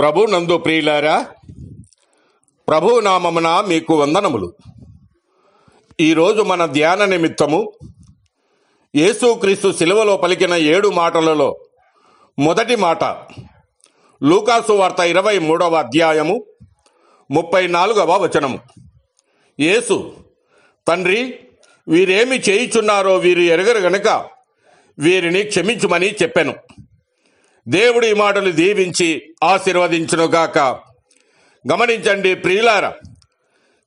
ప్రభు నందు ప్రియులారా ప్రభు నామమున మీకు వందనములు. ఈరోజు మన ధ్యాన నిమిత్తము యేసుక్రీస్తు శిలువలో పలికిన ఏడు మాటలలో మొదటి మాట లూకాసు వార్త ఇరవై మూడవ అధ్యాయము ముప్పై నాలుగవ వచనము. యేసు తండ్రి వీరేమి చేయుచున్నారో వీరు ఎరగరు గనుక వీరిని క్షమించుమని చెప్పాను. దేవుడి ఈ మాటలు దీవించి ఆశీర్వదించునుగాక. గమనించండి ప్రియులార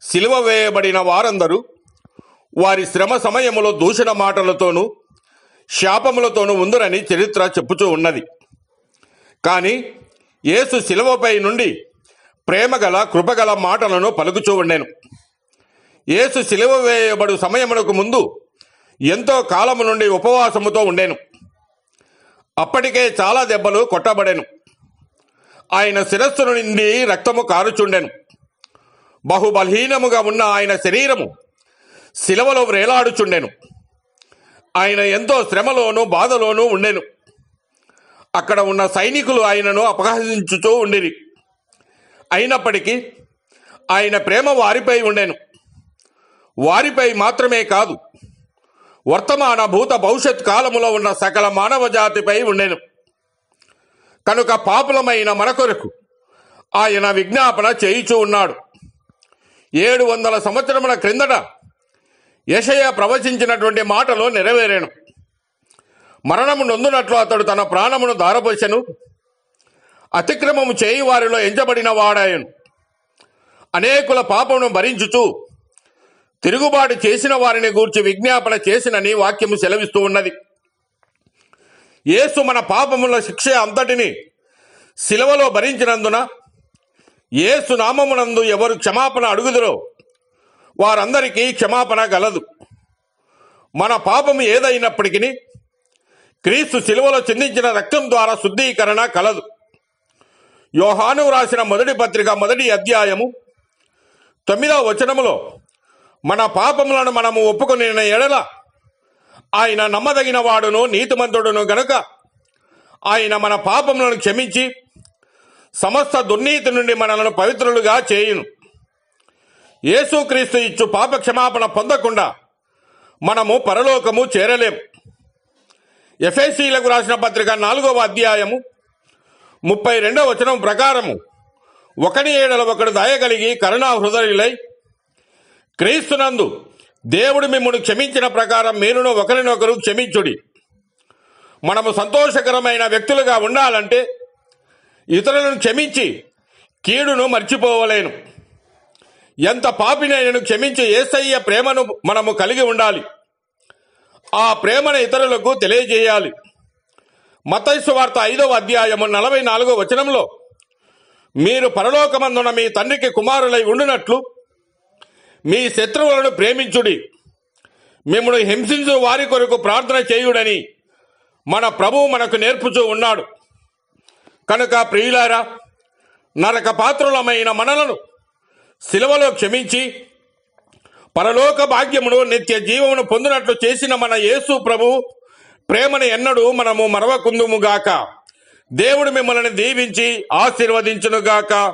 సిలువ వేయబడిన వారందరూ వారి శ్రమ సమయంలో దూషణ మాటలతోనూ శాపములతోనూ ఉందరని చరిత్ర చెప్పుచూ ఉన్నది. కానీ యేసు శిలువపై నుండి ప్రేమగల కృపగల మాటలను పలుకుచూ ఉండెను. యేసు శిలువ వేయబడు సమయమునకు ముందు ఎంతో కాలము నుండి ఉపవాసముతో ఉండెను. అప్పటికే చాలా దెబ్బలు కొట్టబడెను. ఆయన శిరస్సు నుండి రక్తము కారుచుండెను. బహుబలహీనముగా ఉన్న ఆయన శరీరము శిలవలో వ్రేలాడుచుండెను ఆయన ఎంతో శ్రమలోనూ బాధలోనూ ఉండెను. అక్కడ ఉన్న సైనికులు ఆయనను అపహసించుతూ ఉండిరి. అయినప్పటికీ ఆయన ప్రేమ వారిపై ఉండెను. వారిపై మాత్రమే కాదు వర్తమాన భూత భవిష్యత్ కాలములో ఉన్న సకల మానవ జాతిపై ఉండెను. కనుక పాపులమైన మన కొరకు ఆయన విజ్ఞాపన చేయుచూ ఉన్నాడు. ఏడు వందల సంవత్సరముల క్రిందట యషయ ప్రవచించినటువంటి మాటలు నెరవేరాను. మరణము నొందునట్లు అతడు తన ప్రాణమును దారపోసెను అతిక్రమము చేయి వారిలో ఎంచబడిన వాడాయను అనేకుల పాపమును భరించుచూ తిరుగుబాటు చేసిన వారిని గూర్చి విజ్ఞాపన చేసినని వాక్యము సెలవిస్తూ ఉన్నది. యేసు మన పాపముల శిక్ష అంతటిని శిలవలో భరించినందున యేసు నామమునందు ఎవరు క్షమాపణ అడుగుదరో వారందరికీ క్షమాపణ గలదు. మన పాపము ఏదైనప్పటికీ క్రీస్తు శిలువలో చిందించిన రక్తం ద్వారా శుద్ధీకరణ కలదు. యోహాను రాసిన మొదటి పత్రిక మొదటి అధ్యాయము తొమ్మిదవ వచనములో మన పాపములను మనము ఒప్పుకొని ఎడల ఆయన నమ్మదగిన వాడును నీతిమంతుడును గనుక ఆయన మన పాపములను క్షమించి సమస్త దుర్నీతి నుండి మనలను పవిత్రులుగా చేయును. యేసుక్రీస్తు ఇచ్చు పాప క్షమాపణ పొందకుండా మనము పరలోకము చేరలేం ఎఫ్ఎస్సీలకు రాసిన పత్రిక నాలుగవ అధ్యాయము ముప్పై రెండవ వచనం ప్రకారము ఒకని ఏడల ఒకడు దయగలిగి కరుణా హృదయులై క్రీస్తునందు దేవుడు మిమ్మల్ని క్షమించిన ప్రకారం మీరును ఒకరినొకరు క్షమించుడి. మనము సంతోషకరమైన వ్యక్తులుగా ఉండాలంటే ఇతరులను క్షమించి కీడును మర్చిపోవలేను. ఎంత పాపినైనను క్షమించి ఏసయ్య ప్రేమను మనము కలిగి ఉండాలి. ఆ ప్రేమను ఇతరులకు తెలియజేయాలి. మతైసు వార్త ఐదవ అధ్యాయము నలభై నాలుగో వచనంలో మీరు పరలోకమందున మీ తండ్రికి కుమారులై ఉండునట్లు మీ శత్రువులను ప్రేమించుడి. మిమ్మల్ని హింసించు వారి కొరకు ప్రార్థన చేయుడని మన ప్రభువు మనకు నేర్పుచూ ఉన్నాడు. కనుక ప్రియులారా నరక పాత్రులమైన మనలను శిలవలో క్షమించి పరలోక భాగ్యమును నిత్య జీవమును పొందినట్లు చేసిన మన యేసు ప్రభు ప్రేమను ఎన్నడూ మనము మరవకుందుముగాక దేవుడు మిమ్మల్ని దీవించి ఆశీర్వదించునుగాక.